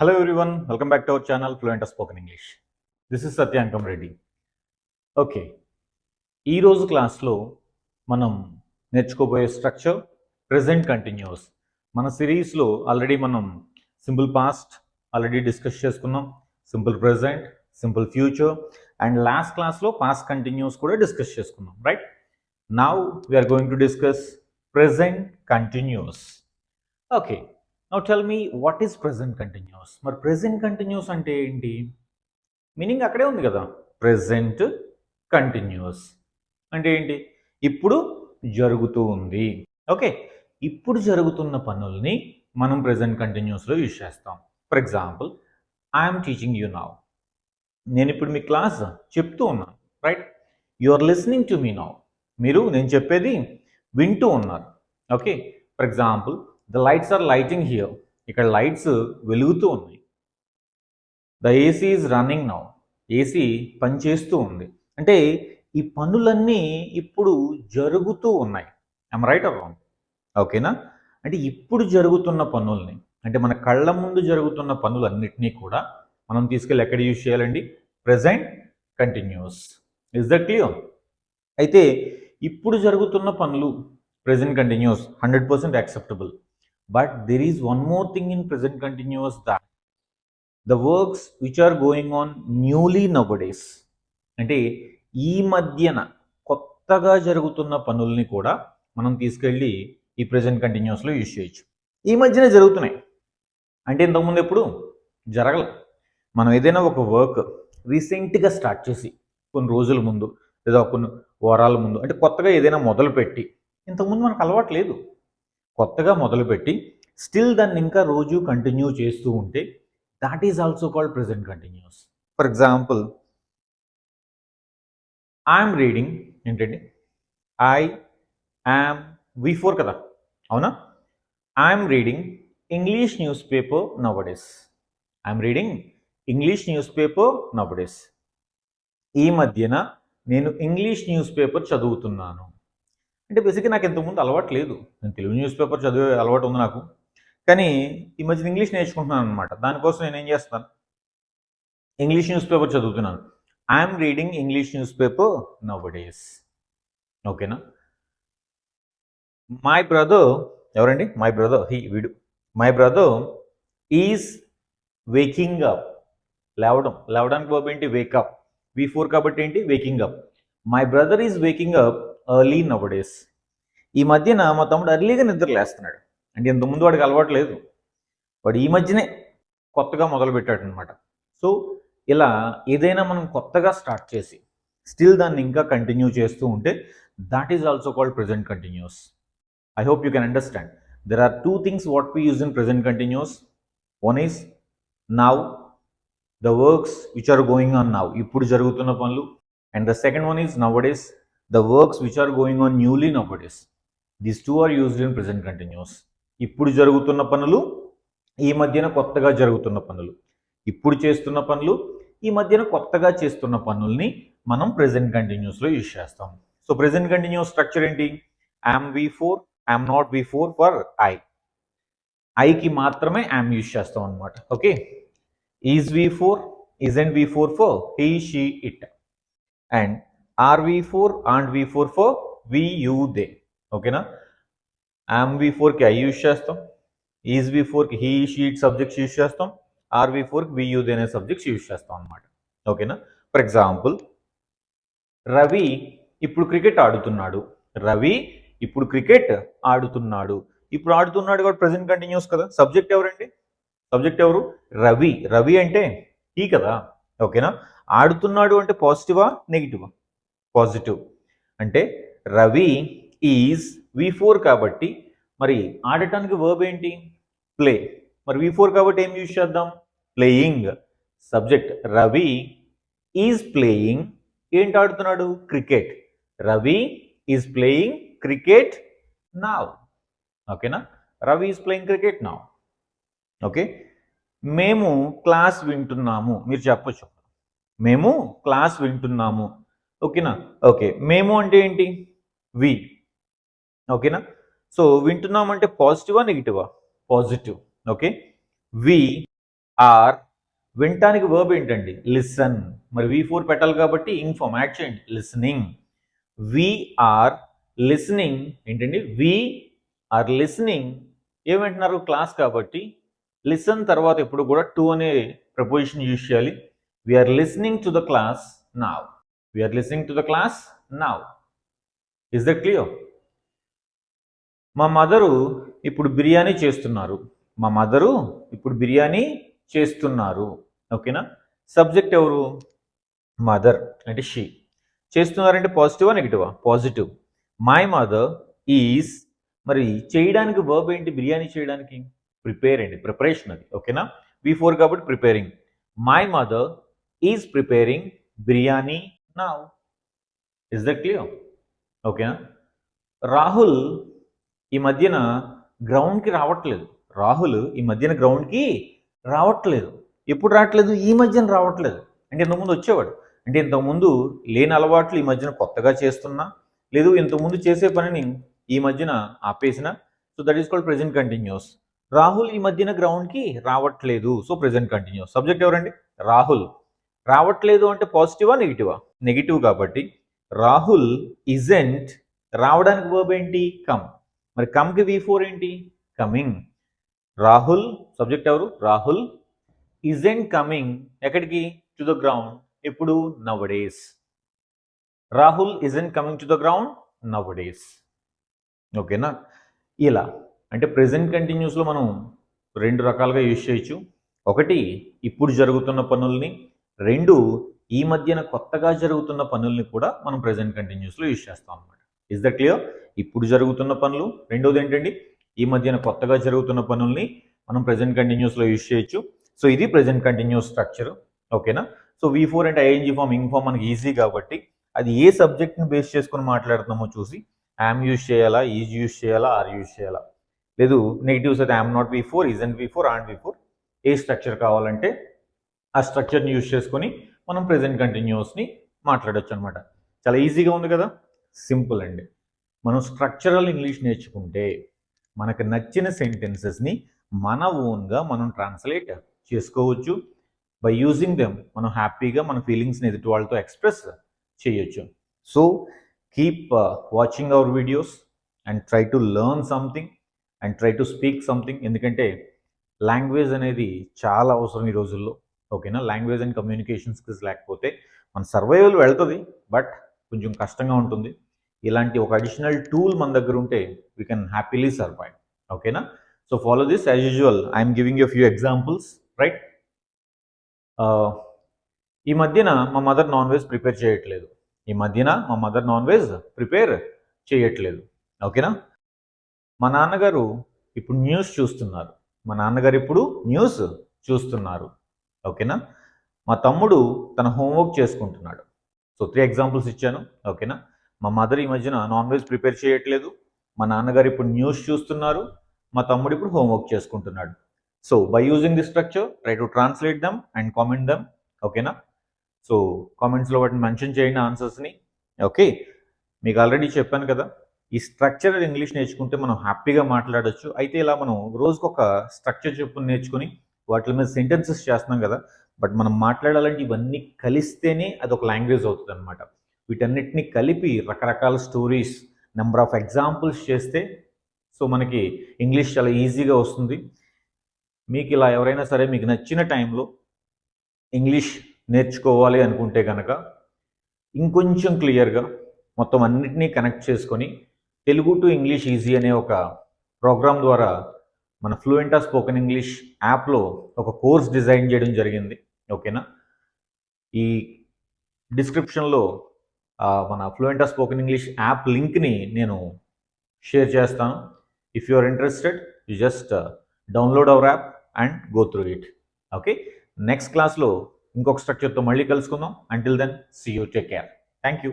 Hello everyone welcome back to our channel fluent of English this is Satyankam Reddy okay ఈరోజు క్లాస్లో మనం నేర్చుకోబోయే structure present continuous మన సిరీస్లో already మనం simple past already discuss చేసుకున్నాం. Simple present simple future and last క్లాస్లో past continuous కూడా discuss చేసుకున్నాం right now we're going to discuss present continuous okay now tell me what is present continuous మరి present continuous అంటే ఏంటి? Meaning అక్కడే ఉంది కదా. ప్రెజెంట్ కంటిన్యూస్ అంటే ఏంటి? ఇప్పుడు జరుగుతూ ఉంది. ఓకే ఇప్పుడు జరుగుతున్న పనుల్ని మనం ప్రెజెంట్ కంటిన్యూస్లో యూజ్ చేస్తాం. For example I'm teaching you now నేను ఇప్పుడు మీ క్లాస్ చెప్తూ ఉన్నాను. Right you are listening to me now మీరు నేను చెప్పేది వింటూ ఉన్నారు. Okay for example the lights are lighting here ఇక్కడ లైట్స్ వెలుగుతూ ఉన్నాయి. The AC is running now AC పనిచేస్తూ ఉంది. అంటే ఈ పనులన్నీ ఇప్పుడు జరుగుతూ ఉన్నాయి. ఐమ్ రైట్ ఆర్ రాంగ్ ఓకేనా అంటే ఇప్పుడు జరుగుతున్న పనుల్ని అంటే మన కళ్ళ ముందు జరుగుతున్న పనులన్నిటినీ కూడా మనం తీసుకెళ్ళి ఎక్కడ యూజ్ చేయాలండి? Present continuous is that clear అయితే ఇప్పుడు జరుగుతున్న పనులు present continuous hundred percent acceptable but there is one more thing in present continuous that the works which are going on newly nowadays అంటే ఈ మధ్యన కొత్తగా జరుగుతున్న పనుల్ని కూడా మనం తీసుకెళ్ళి ఈ ప్రజెంట్ కంటిన్యూస్లో యూజ్ చేయొచ్చు. ఈ మధ్యన జరుగుతున్నాయి. అంటే ఇంతకుముందు ఎప్పుడు జరగల. మనం ఏదైనా ఒక వర్క్ రీసెంట్గా స్టార్ట్ చేసి కొన్ని రోజుల ముందు లేదా కొన్ని వారాల ముందు అంటే కొత్తగా ఏదైనా మొదలుపెట్టి ఇంతకుముందు మనకు అలవాటు లేదు. కొత్తగా మొదలుపెట్టి స్టిల్ దాన్ని ఇంకా రోజు కంటిన్యూ చేస్తూ ఉంటే that is also called present continuous for example I'm reading ఏంటండి? ఐ యామ్ వి ఫోర్ కదా? అవునా? I'm reading English newspaper nowadays I'm reading English newspaper nowadays ఈ మధ్యన నేను ఇంగ్లీష్ న్యూస్ పేపర్ చదువుతున్నాను. అంటే బేసిక్గా నాకు ఇంతకుముందు అలవాటు లేదు. నేను తెలుగు న్యూస్ పేపర్ చదివే అలవాటు ఉంది నాకు. కానీ ఈ మధ్య ఇంగ్లీష్ నేర్చుకుంటున్నాను అనమాట దానికోసం నేను ఏం చేస్తాను ఇంగ్లీష్ న్యూస్ పేపర్ చదువుతున్నాను. I'm reading English newspaper nowadays ఓకేనా మై బ్రదర్ ఎవరండి? మై బ్రదర్ హీ వీడు. My brother is waking up లేవడం. లేవడానికి బాబు ఏంటి? వేకప్ వి ఫోర్ కాబట్టి ఏంటి? Waking up my brother is waking up early nowadays ఈ మధ్యన మా తమ్ముడు ఎర్లీగా నిద్ర లేస్తున్నాడు. అంటే ఇంతకుముందు వాడికి అలవాటు లేదు. వాడు ఈ మధ్యనే కొత్తగా మొదలుపెట్టాడు అనమాట సో ఇలా ఏదైనా మనం కొత్తగా స్టార్ట్ చేసి స్టిల్ దాన్ని ఇంకా కంటిన్యూ చేస్తూ ఉంటే that is also called present continuous I hope you can understand there are two things what we use in present continuous one is now the works which are going on now ఇప్పుడు జరుగుతున్న పనులు. And the second one is nowadays the works which are going on newly nowadays these two are used in present continuous ఇప్పుడు జరుగుతున్న పనులు ఈ మధ్యన కొత్తగా జరుగుతున్న పనులు. ఇప్పుడు చేస్తున్న పనులు ఈ మధ్యన కొత్తగా చేస్తున్న పనుల్ని మనం ప్రెజెంట్ కంటిన్యూస్లో యూజ్ చేస్తాం. సో ప్రజెంట్ కంటిన్యూస్ స్ట్రక్చర్ ఏంటి? Am V four am not V four for I ఐకి మాత్రమే యామ్ యూజ్ చేస్తాం అనమాట okay is V four isn't V four for he she it and are V four and V four for we you they ఓకేనా am V ఫోర్కి I use చేస్తాం. Is V ఫోర్కి he she it subjects use చేస్తాం. Are V ఫోర్కి we use అనే subjects use చేస్తాం అనమాట ఓకేనా ఫర్ ఎగ్జాంపుల్ రవి ఇప్పుడు క్రికెట్ ఆడుతున్నాడు. రవి ఇప్పుడు క్రికెట్ ఆడుతున్నాడు. ఇప్పుడు ఆడుతున్నాడు కూడా ప్రజెంట్ కంటిన్యూస్ కదా? సబ్జెక్ట్ ఎవరండి? సబ్జెక్ట్ ఎవరు? రవి రవి అంటే ఈ కదా? ఓకేనా ఆడుతున్నాడు అంటే పాజిటివా నెగిటివా పాజిటివ్. అంటే రవి ఈజ్ వి ఫోర్ కాబట్టి మరి ఆడటానికి వర్బ్ ఏంటి? ప్లే. మరి వి ఫోర్ కాబట్టి ఏం యూజ్ చేద్దాం? Playing. Subject. Ravi is playing. ఏంటి ఆడుతున్నాడు? Cricket. Ravi is playing cricket now ఓకేనా? Ravi is playing cricket now okay? మేము క్లాస్ వింటున్నాము. మీరు చెప్పచ్చు. మేము క్లాస్ వింటున్నాము. ఓకేనా? ఓకే. మేము అంటే ఏంటి? వి. ఓకేనా? సో వింటున్నామంటే పాజిటివా నెగిటివా? పాజిటివ్. ఓకే. వి ఆర్ వినటానికి వర్బ్ ఏంటండి? లిసన్. మరి వి ఫోర్ పెట్టాలి కాబట్టి ఇన్ఫార్మ్ యాడ్ చేయండి. Listening we are listening. ఏంటండి? We are listening. ఏమంటున్నారు క్లాస్ కాబట్టి లిసన్ తర్వాత ఎప్పుడు కూడా టు అనే ప్రపోజిషన్ యూజ్ చేయాలి. We are listening to the class now We are listening to the class now. Is that clear మా మదరు ఇప్పుడు బిర్యానీ చేస్తున్నారు. మా మదరు ఇప్పుడు బిర్యానీ చేస్తున్నారు. ఓకేనా? సబ్జెక్ట్ ఎవరు? మదర్ అంటే షీ చేస్తున్నారంటే పాజిటివా నెగిటివా పాజిటివ్ మై మదర్ ఈజ్ మరి చేయడానికి వర్బ్ ఏంటి? బిర్యానీ చేయడానికి? ప్రిపేర్ అండి. ప్రిపరేషన్ అది. ఓకేనా? వి ఫోర్ కాబట్టి preparing my mother is preparing biryani నా ఇస్ దట్ క్లియర్ ఓకేనా రాహుల్ ఈ మధ్యన గ్రౌండ్కి రావట్లేదు. రాహుల్ ఈ మధ్యన గ్రౌండ్కి రావట్లేదు. ఎప్పుడు రావట్లేదు? ఈ మధ్యన రావట్లేదు. అంటే ఇంతకుముందు వచ్చేవాడు. అంటే ఇంతకుముందు లేని అలవాట్లు ఈ మధ్యన కొత్తగా చేస్తున్నా లేదు ఇంతకుముందు చేసే పనిని ఈ మధ్యన ఆపేసిన so that is called present continuous Rahul ఈ మధ్యన గ్రౌండ్కి రావట్లేదు. సో ప్రెజెంట్ కంటిన్యూస్ సబ్జెక్ట్ ఎవరండి? రాహుల్ రావట్లేదు అంటే పాజిటివా నెగిటివా నెగిటివ్ కాబట్టి రాహుల్ ఇజెంట్ రావడానికి వర్బ్ ఏంటి? కమ్ మరి కమ్కి వి ఫోర్ ఏంటి? కమింగ్ రాహుల్ సబ్జెక్ట్ ఎవరు? రాహుల్. ఇజెంట్ కమింగ్ ఎక్కడికి? టు ద గ్రౌండ్ ఎప్పుడు? Nowadays Rahul isn't coming to the ground nowadays ఓకేనా ఇలా. అంటే ప్రెసెంట్ కంటిన్యూస్లో మనం రెండు రకాలుగా యూజ్ చేయొచ్చు. ఒకటి ఇప్పుడు జరుగుతున్న పనుల్ని. రెండు ఈ మధ్యన కొత్తగా జరుగుతున్న పనుల్ని కూడా మనం ప్రజెంట్ కంటిన్యూస్లో యూజ్ చేస్తాం అనమాట ఇస్ ద క్లియర్ ఇప్పుడు జరుగుతున్న పనులు. రెండోది ఏంటండి? ఈ మధ్యన కొత్తగా జరుగుతున్న పనుల్ని మనం ప్రజెంట్ కంటిన్యూస్లో యూజ్ చేయొచ్చు. సో ఇది ప్రజెంట్ కంటిన్యూస్ స్ట్రక్చర్ ఓకేనా సో వి ఫోర్ అంటే ఐఎన్జీ ఫామ్ ఇంగ్ ఫామ్ మనకి ఈజీ కాబట్టి అది ఏ సబ్జెక్ట్ని బేస్ చేసుకుని మాట్లాడుతున్నామో చూసి యామ్ యూజ్ చేయాలా ఈజ్ యూజ్ చేయాలా ఆర్ యూజ్ చేయాలా. లేదు నెగిటివ్స్ అయితే am not V four isn't V four and V four A structure కావాలంటే ఆ స్ట్రక్చర్ని యూజ్ చేసుకొని మనం ప్రజెంట్ కంటిన్యూస్ని మాట్లాడొచ్చు అనమాట చాలా ఈజీగా ఉంది కదా? సింపుల్ అండి. మనం స్ట్రక్చరల్ ఇంగ్లీష్ నేర్చుకుంటే మనకు నచ్చిన సెంటెన్సెస్ని మన ఓన్గా మనం ట్రాన్స్లేట్ చేసుకోవచ్చు. బై యూజింగ్ దెమ్ మనం హ్యాపీగా మన ఫీలింగ్స్ని ఎదుటి వాళ్ళతో ఎక్స్ప్రెస్ చేయొచ్చు. So keep watching our videos and try to learn something and try to speak something ఎందుకంటే లాంగ్వేజ్ అనేది చాలా అవసరం ఈ రోజుల్లో. ఓకేనా? లాంగ్వేజ్ అండ్ కమ్యూనికేషన్ స్కిల్స్ లేకపోతే మన సర్వైవల్ వెళ్తుంది బట్ కొంచెం కష్టంగా ఉంటుంది. ఇలాంటి ఒక అడిషనల్ టూల్ మన దగ్గర ఉంటే వీ కెన్ హ్యాపీలీ సర్వైవ్ ఓకేనా? So follow this as usual I'm giving you few examples right ఈ మధ్యన మా మదర్ నాన్ వెజ్ ప్రిపేర్ చేయట్లేదు. ఈ మధ్యన మా మదర్ నాన్ వెజ్ ప్రిపేర్ చేయట్లేదు. ఓకేనా? మా నాన్నగారు ఇప్పుడు న్యూస్ చూస్తున్నారు. మా నాన్నగారు ఇప్పుడు న్యూస్ చూస్తున్నారు. ఓకేనా? మా తమ్ముడు తన హోంవర్క్ చేసుకుంటున్నాడు. సో త్రీ ఎగ్జాంపుల్స్ ఇచ్చాను. ఓకేనా? మా మదర్ ఈ మధ్యన నాన్ వెజ్ ప్రిపేర్ చేయట్లేదు. మా నాన్నగారు ఇప్పుడు న్యూస్ చూస్తున్నారు. మా తమ్ముడు ఇప్పుడు హోంవర్క్ చేసుకుంటున్నాడు. So by using the structure try to translate them and comment them ఓకేనా? సో కామెంట్స్లో వాటిని మెన్షన్ చేయండి ఆన్సర్స్ని ఓకే మీకు ఆల్రెడీ చెప్పాను కదా. ఈ స్ట్రక్చర్ ఇంగ్లీష్ నేర్చుకుంటే మనం హ్యాపీగా మాట్లాడచ్చు. అయితే ఇలా మనం రోజుకొక స్ట్రక్చర్ చెప్పుని నేర్చుకుని వాటి మీద సెంటెన్సెస్ చేస్తున్నాం కదా. బట్ మనం మాట్లాడాలంటే ఇవన్నీ కలిస్తేనే అది ఒక లాంగ్వేజ్ అవుతుంది అనమాట వీటన్నిటిని కలిపి రకరకాల స్టోరీస్ నెంబర్ ఆఫ్ ఎగ్జాంపుల్స్ చేస్తే సో మనకి ఇంగ్లీష్ చాలా ఈజీగా వస్తుంది. మీకు ఇలా ఎవరైనా సరే మీకు నచ్చిన టైంలో ఇంగ్లీష్ నేర్చుకోవాలి అనుకుంటే కనుక ఇంకొంచెం క్లియర్గా మొత్తం అన్నిటినీ కనెక్ట్ చేసుకొని తెలుగు టు ఇంగ్లీష్ ఈజీ అనే ఒక ప్రోగ్రామ్ ద్వారా మన ఫ్లూయెంటా స్పోకెన్ ఇంగ్లీష్ యాప్లో ఒక కోర్స్ డిజైన్ చేయడం జరిగింది. ఓకేనా? ఈ డిస్క్రిప్షన్లో మన ఫ్లూయెంటా స్పోకెన్ ఇంగ్లీష్ యాప్ లింక్ని నేను షేర్ చేస్తాను. If you are interested you just download our app and go through it okay? Next క్లాస్లో ఇంకొక స్ట్రక్చర్తో మళ్ళీ కలుసుకుందాం. Until then see you take care thank you